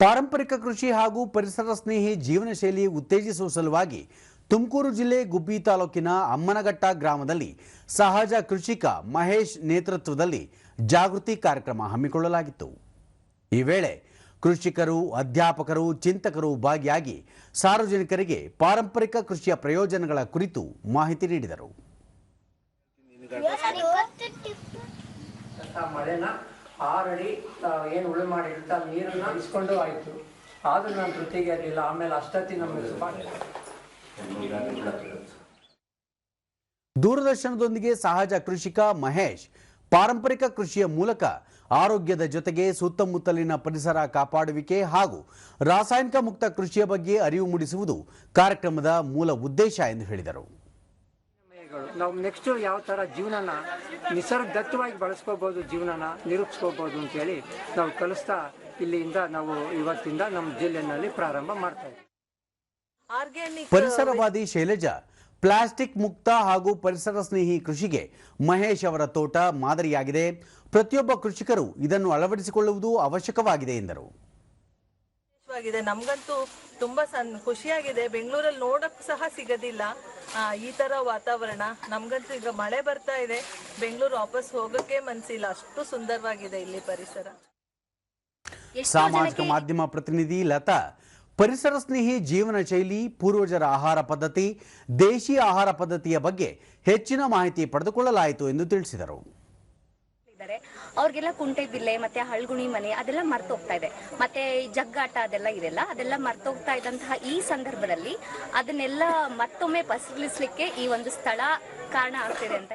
ಪಾರಂಪರಿಕ ಕೃಷಿ ಹಾಗೂ ಪರಿಸರ ಸ್ನೇಹಿ ಜೀವನ ಶೈಲಿ ಉತ್ತೇಜಿಸುವ ಸಲುವಾಗಿ ತುಮಕೂರು ಜಿಲ್ಲೆ ಗುಬ್ಬಿ ತಾಲೂಕಿನ ಅಮ್ಮನಘಟ್ಟ ಗ್ರಾಮದಲ್ಲಿ ಸಹಜ ಕೃಷಿಕ ಮಹೇಶ್ ನೇತೃತ್ವದಲ್ಲಿ ಜಾಗೃತಿ ಕಾರ್ಯಕ್ರಮ ಹಮ್ಮಿಕೊಳ್ಳಲಾಗಿತ್ತು. ಈ ವೇಳೆ ಕೃಷಿಕರು ಅಧ್ಯಾಪಕರು ಚಿಂತಕರು ಭಾಗಿಯಾಗಿ ಸಾರ್ವಜನಿಕರಿಗೆ ಪಾರಂಪರಿಕ ಕೃಷಿಯ ಪ್ರಯೋಜನಗಳ ಕುರಿತು ಮಾಹಿತಿ ನೀಡಿದರು. ಆರಡಿ ಏನು ಉಳು ಮಾಡಿರುತ್ತೆ ಆ ನೀರನ್ನು ಇಸ್ಕೊಂಡು ಆಯ್ತು. ಆದರೂ ನಾನು ತೃಪ್ತಿಗೆ ಇರಲಿಲ್ಲ. ಆಮೇಲೆ ಅಷ್ಟೊತ್ತಿ ನಮ್ಮ ದೂರದರ್ಶನದೊಂದಿಗೆ ಸಹಜ ಕೃಷಿಕ ಮಹೇಶ್, ಪಾರಂಪರಿಕ ಕೃಷಿಯ ಮೂಲಕ ಆರೋಗ್ಯದ ಜೊತೆಗೆ ಸುತ್ತಮುತ್ತಲಿನ ಪರಿಸರ ಕಾಪಾಡುವಿಕೆ ಹಾಗೂ ರಾಸಾಯನಿಕ ಮುಕ್ತ ಕೃಷಿಯ ಬಗ್ಗೆ ಅರಿವು ಮೂಡಿಸುವುದು ಕಾರ್ಯಕ್ರಮದ ಮೂಲ ಉದ್ದೇಶ ಎಂದು ಹೇಳಿದರು. ನಾವು ನೆಕ್ಸ್ಟ್ ಯಾವ ಥರ ಜೀವನನ ನಿಸರ್ಗದತ್ತವಾಗಿ ಬಳಸ್ಕೋಬೋದು ಜೀವನನ ನಿರೂಪಿಸ್ಕೋಬೋದು ಅಂತೇಳಿ ನಾವು ಕಲಿಸ್ತಾ ಇಲ್ಲಿಂದ ನಾವು ಇವತ್ತಿಂದ ನಮ್ಮ ಜಿಲ್ಲೆನಲ್ಲಿ ಪ್ರಾರಂಭ ಮಾಡ್ತಾ ಇದ್ದೀವಿ ಪರಿಸರವಾದಿ ಶೈಲಜಾ ಪ್ಲಾಸ್ಟಿಕ್ ಮುಕ್ತ ಹಾಗೂ ಪರಿಸರ ಸ್ನೇಹಿ ಕೃಷಿಗೆ ಮಹೇಶ್ ಅವರ ತೋಟ ಮಾದರಿಯಾಗಿದೆ. ಪ್ರತಿಯೊಬ್ಬ ಕೃಷಿಕರು ಇದನ್ನು ಅಳವಡಿಸಿಕೊಳ್ಳುವುದು ಅವಶ್ಯಕವಾಗಿದೆ ಎಂದರು. ಆಗಿದೆ. ನಮ್ಗಂತೂ ತುಂಬಾ ಸನ್ ಖುಷಿಯಾಗಿದೆ. ಬೆಂಗಳೂರಲ್ಲಿ ನೋಡಕ್ ಸಹ ಸಿಗೋದಿಲ್ಲ ಆ, ಈ ತರ ವಾತಾವರಣ. ನಮ್ಗಂತೂ ಈಗ ಮಳೆ ಬರ್ತಾ ಇದೆ. ಬೆಂಗಳೂರು ವಾಪಸ್ ಹೋಗಕ್ಕೆ ಮನ್ಸಿಲ್ಲ. ಅಷ್ಟು ಸುಂದರವಾಗಿದೆ ಇಲ್ಲಿ ಪರಿಸರ. ಸಾಮಾಜಿಕ ಮಾಧ್ಯಮ ಪ್ರತಿನಿಧಿ ಲತಾ ಪರಿಸರ ಸ್ನೇಹಿ ಜೀವನ ಶೈಲಿ ಪೂರ್ವಜರ ಆಹಾರ ಪದ್ಧತಿ ದೇಶಿ ಆಹಾರ ಪದ್ಧತಿಯ ಬಗ್ಗೆ ಹೆಚ್ಚಿನ ಮಾಹಿತಿ ಪಡೆದುಕೊಳ್ಳಲಾಯಿತು ಎಂದು ತಿಳಿಸಿದರು. ಇದ್ದಾರೆ ಅವ್ರಿಗೆಲ್ಲ ಕುಂಟೆ ಬಿಲ್ಲೆ, ಮತ್ತೆ ಹಳ್ಗುಣಿ ಮನೆ ಅದೆಲ್ಲ ಮರ್ತೋಗ್ತಾ ಇದೆ. ಮತ್ತೆ ಜಗ್ಗಾಟ ಅದೆಲ್ಲ ಇದೆಲ್ಲ, ಅದೆಲ್ಲ ಮರ್ತೋಗ್ತಾ ಇದ್ದಂತಹ ಈ ಸಂದರ್ಭದಲ್ಲಿ ಅದನ್ನೆಲ್ಲ ಮತ್ತೊಮ್ಮೆ ಪಸರಿಸಲಿಕ್ಕೆ ಈ ಒಂದು ಸ್ಥಳ ಕಾರಣ ಆಗ್ತಿದೆ ಅಂತ